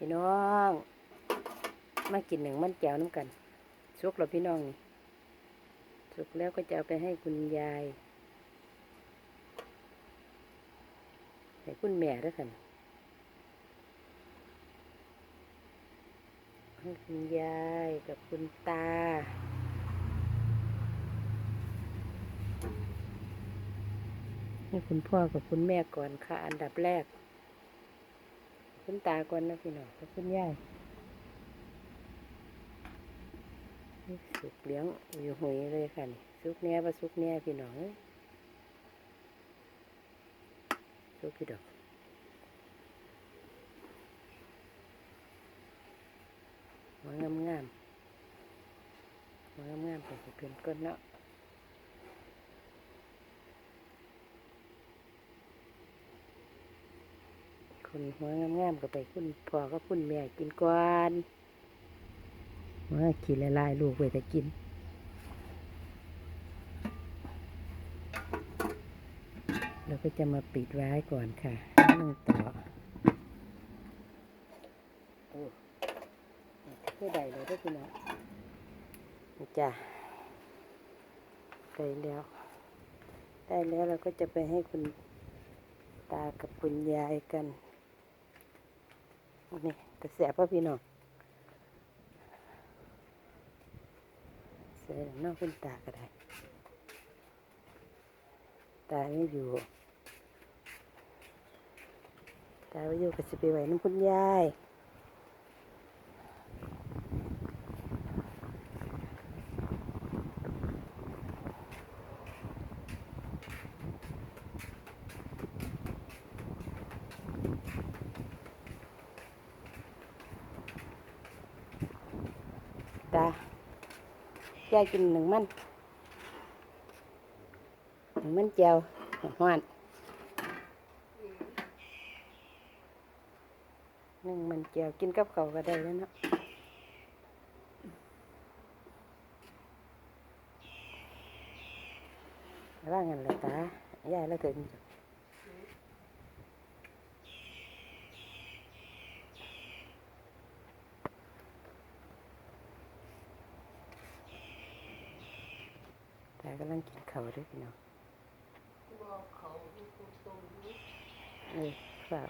พี่น้อง มากินหนึ่งมันแก้วน้ำกันสุกแล้วพี่น้องนี่สุกแล้วก็จะเอาไปให้คุณยายให้คุณแม่ด้วยกันให้คุณยายกับคุณตาให้คุณพ่อกับคุณแม่ก่อนค่ะ อันดับแรก คุณตาก่อนนะพี่น้องแล้วคุณยายสุกเลี้ยงอยู่หุยเลยค่ะนี่สุกแน่ปะสุกแน่พี่น้องสุกพี่ดอกหัวงามงามๆหัวงามงามๆเป็นเพื่อนก้นเนาะ คนหัวงามๆก็ไปคุณพ่อก็คุณแม่กินก่อนว่ากินละลายๆลูกไปแต่กินเราก็จะมาปิดไว้ก่อนค่ะนึ่งต่อโอ้เพื่อใดเลยได้อพี่น้องจ้ะได้แล้ว ได้แล้วเราก็จะไปให้คุณตากับคุณยายกัน นี่แต่แสพ่อพี่น้องเสียนอกคุณตาก็ได้ ตาไม่อยู่ ตาไม่อยู่ก็จะไปไหวน้ำคุณยายตา ยายกินหนึ่งมันหนึ่งมันเจียวหวานหนึ่งมันเจียวกินกับเขาวก็ได้แล้วเนาะว่างั้นเลยตายายแล้วถึง ตากำลังกินเขาวด้วยพี่น้องเออฝาก